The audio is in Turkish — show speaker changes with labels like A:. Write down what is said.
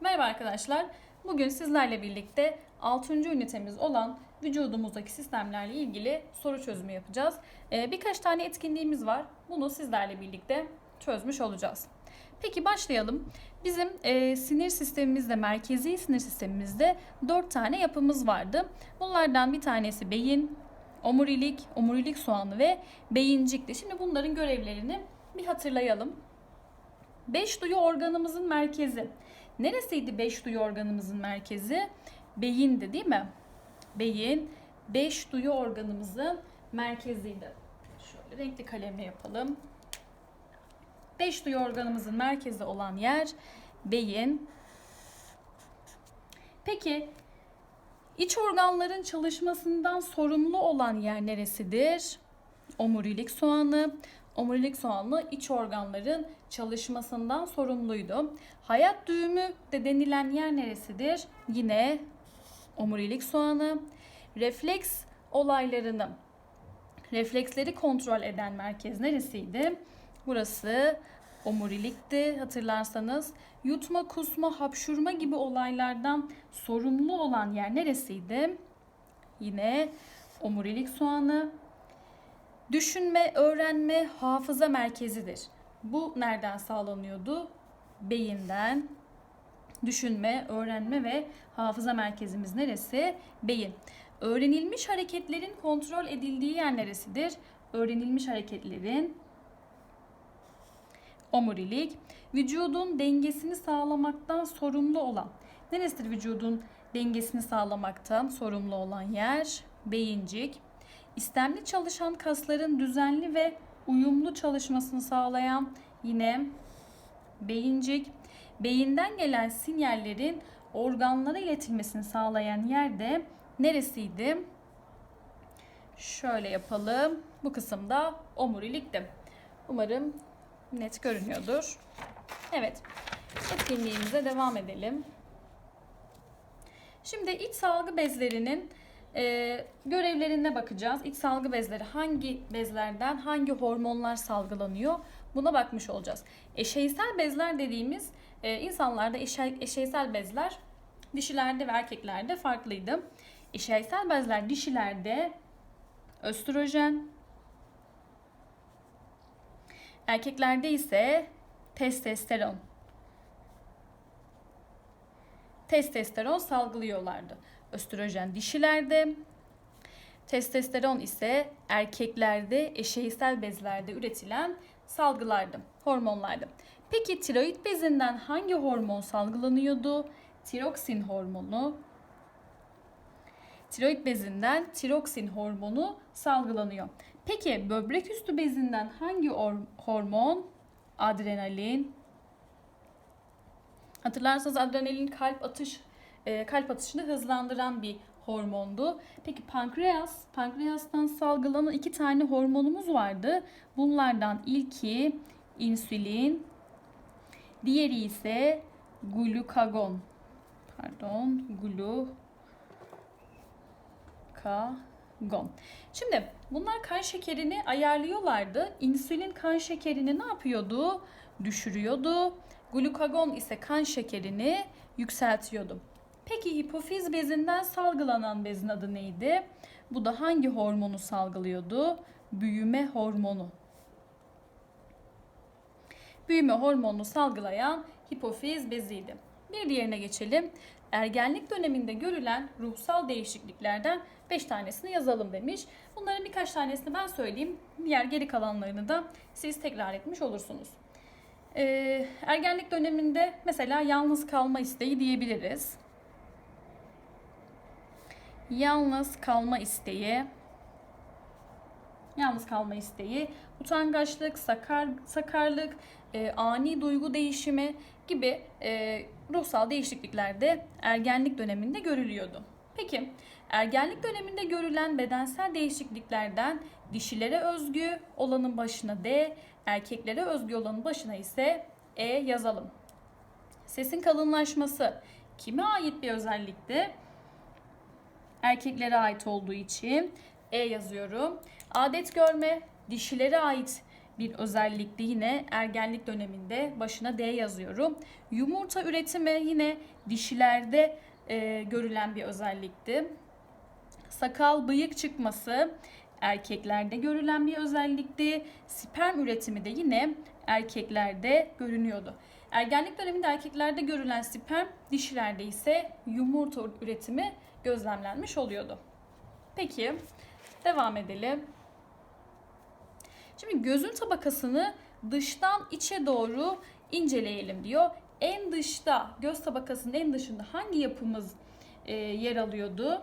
A: Merhaba arkadaşlar. Bugün sizlerle birlikte 6. ünitemiz olan vücudumuzdaki sistemlerle ilgili soru çözümü yapacağız. Ee, birkaç tane etkinliğimiz var. Bunu sizlerle birlikte çözmüş olacağız. Peki başlayalım. Bizim e, sinir sistemimizde, merkezi sinir sistemimizde 4 tane yapımız vardı. Bunlardan bir tanesi beyin, omurilik, omurilik soğanı ve beyincikti. Şimdi bunların görevlerini bir hatırlayalım. Beş duyu organımızın merkezi. Neresiydi beş duyu organımızın merkezi? Beyindi değil mi? Beyin beş duyu organımızın merkeziydi. Şöyle renkli kalemle yapalım. Beş duyu organımızın merkezi olan yer beyin. Peki iç organların çalışmasından sorumlu olan yer neresidir? Omurilik soğanı. Omurilik soğanlı iç organların çalışmasından sorumluydu. Hayat düğümü de denilen yer neresidir? Yine omurilik soğanı. Refleks olaylarını, refleksleri kontrol eden merkez neresiydi? Burası omurilikti hatırlarsanız. Yutma, kusma, hapşurma gibi olaylardan sorumlu olan yer neresiydi? Yine omurilik soğanı. Düşünme, öğrenme, hafıza merkezidir. Bu nereden sağlanıyordu? Beyinden. Düşünme, öğrenme ve hafıza merkezimiz neresi? Beyin. Öğrenilmiş hareketlerin kontrol edildiği yer neresidir? Öğrenilmiş hareketlerin omurilik. Vücudun dengesini sağlamaktan sorumlu olan. Neresidir vücudun dengesini sağlamaktan sorumlu olan yer? Beyincik. İstemli çalışan kasların düzenli ve uyumlu çalışmasını sağlayan yine beyincik. Beyinden gelen sinyallerin organlara iletilmesini sağlayan yer de neresiydi? Şöyle yapalım. Bu kısımda omurilikti. Umarım net görünüyordur. Evet. Etkinliğimize devam edelim. Şimdi iç salgı bezlerinin e, görevlerine bakacağız. İç salgı bezleri hangi bezlerden hangi hormonlar salgılanıyor buna bakmış olacağız. Eşeysel bezler dediğimiz e, insanlarda eşe, eşeysel bezler dişilerde ve erkeklerde farklıydı. Eşeysel bezler dişilerde östrojen, erkeklerde ise testosteron testosteron salgılıyorlardı. Östrojen dişilerde, testosteron ise erkeklerde eşeysel bezlerde üretilen salgılardı, hormonlardı. Peki tiroid bezinden hangi hormon salgılanıyordu? Tiroksin hormonu. Tiroid bezinden tiroksin hormonu salgılanıyor. Peki böbrek üstü bezinden hangi hormon? Adrenalin. Hatırlarsanız adrenalin kalp atış e, kalp atışını hızlandıran bir hormondu. Peki pankreas, pankreastan salgılanan iki tane hormonumuz vardı. Bunlardan ilki insülin, diğeri ise glukagon. Pardon, glukagon. Şimdi bunlar kan şekerini ayarlıyorlardı. İnsülin kan şekerini ne yapıyordu? Düşürüyordu. Glukagon ise kan şekerini yükseltiyordu. Peki hipofiz bezinden salgılanan bezin adı neydi? Bu da hangi hormonu salgılıyordu? Büyüme hormonu. Büyüme hormonunu salgılayan hipofiz beziydi. Bir diğerine geçelim. Ergenlik döneminde görülen ruhsal değişikliklerden 5 tanesini yazalım demiş. Bunların birkaç tanesini ben söyleyeyim. Diğer geri kalanlarını da siz tekrar etmiş olursunuz. Ee, ergenlik döneminde mesela yalnız kalma isteği diyebiliriz yalnız kalma isteği, yalnız kalma isteği, utangaçlık, sakar, sakarlık, e, ani duygu değişimi gibi e, ruhsal değişiklikler de ergenlik döneminde görülüyordu. Peki ergenlik döneminde görülen bedensel değişikliklerden dişilere özgü olanın başına D, erkeklere özgü olanın başına ise E yazalım. Sesin kalınlaşması kime ait bir özellikti? Erkeklere ait olduğu için E yazıyorum. Adet görme dişilere ait bir özellikti yine ergenlik döneminde başına D yazıyorum. Yumurta üretimi yine dişilerde e, görülen bir özellikti. Sakal bıyık çıkması erkeklerde görülen bir özellikti. Sperm üretimi de yine erkeklerde görünüyordu. Ergenlik döneminde erkeklerde görülen sperm, dişilerde ise yumurta üretimi gözlemlenmiş oluyordu. Peki devam edelim. Şimdi gözün tabakasını dıştan içe doğru inceleyelim diyor. En dışta, göz tabakasının en dışında hangi yapımız e, yer alıyordu?